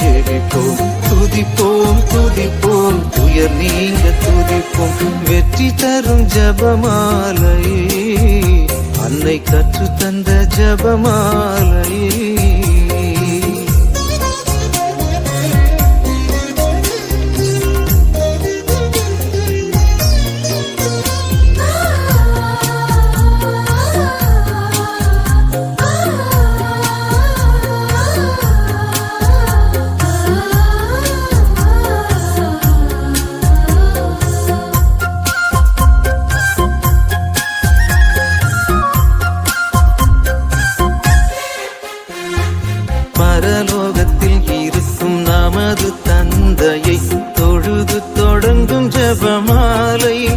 ஜெயிப்போம் துதிப்போம் துதிப்போம். துயர் நீங்க துதிப்போம். வெற்றி தரும் ஜபமாலை அன்னை கற்று தந்த ஜபமாலை மாலை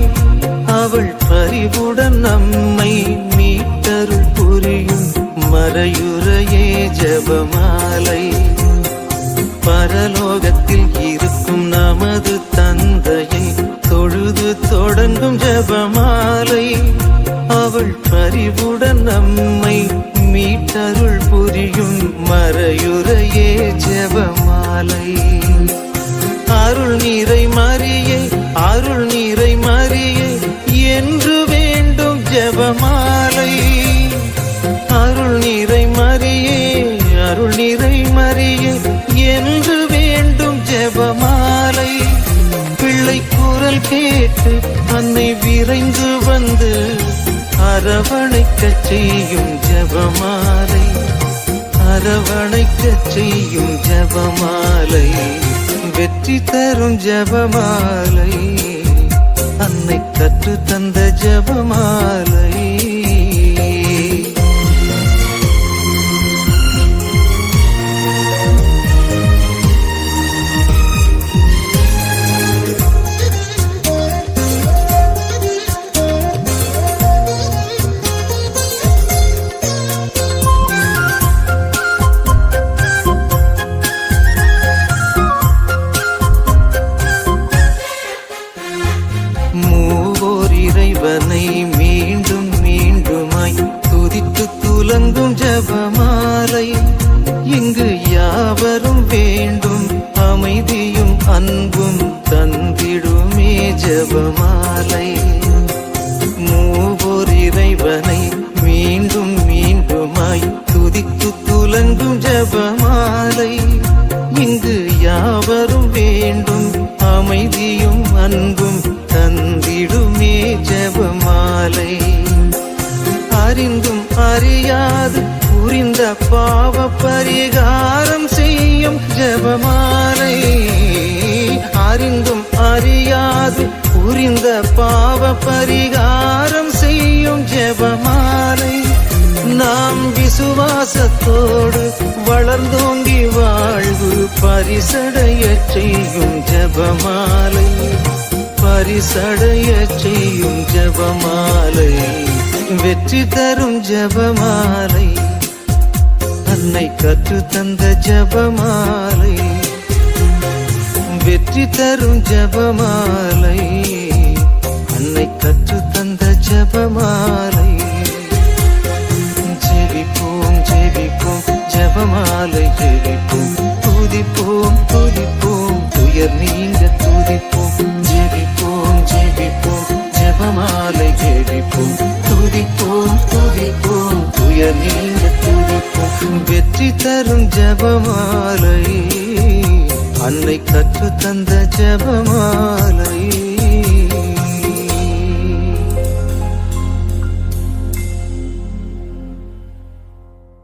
அவள் பறிவுடன் நம்மை மீட்டருள் புரியும் மறையுறையே ஜபமாலை. பரலோகத்தில் இருக்கும் நமது தந்தையை தொழுது தொடங்கும் ஜபமாலை. அவள் பறிவுடன் நம்மை மீட்டருள் புரியும் மறையுறையே ஜபமாலை. அருள் நீரை மறியே அருள் நீரை மறியே என்று வேண்டும் ஜபமாலை. அருள் நீரை மறியே அருள் நீரை மறியே என்று வேண்டும் ஜபமாலை. பிள்ளை குரல் கேட்டு அன்னை விரைந்து வந்து அரவணைக்க செய்யும் ஜபமாலை. அரவணைக்க செய்யும் ஜபமாலை. வெற்றி தரும் ஜபமாலை. அன்னை கற்று தந்த ஜபமாலை. மூவோர் இறைவனை மீண்டும் மீண்டுமாய் துதித்து துலங்கும் ஜபமாலை இங்கு யாவரும் வேண்டும் அமைதியும் அன்பும் தந்திடுமே ஜபமாலை. அறிந்தும் அறியாது. புரிந்த பாவ பரிகாரம் செய்யும் ஜபமாலை. அறிந்தும் அறியாது. புரிந்த பாவ பரிகாரம் செய்யும் ஜபமாலை. நாம் விசுவாசத்தோடு வளர்ந்தோங்கி வாழ்வு பரிசடைய செய்யும் ஜபமாலை. பரிசடைய செய்யும் ஜபமாலை. வெற்றி தரும் ஜபமாலை. அன்னை கற்று தந்த ஜபமாலை. வெற்றி தரும் ஜபமாலை. அன்னை கற்று தந்த ஜபமாலை. ஜெபமாலை ஜெபிப்போம் துதிப்போம் துதிப்போம். துயர் நீங்க துதிப்போம். வெற்றி தரும் ஜெபமாலை. அன்னை கற்று தந்த ஜெபமாலை.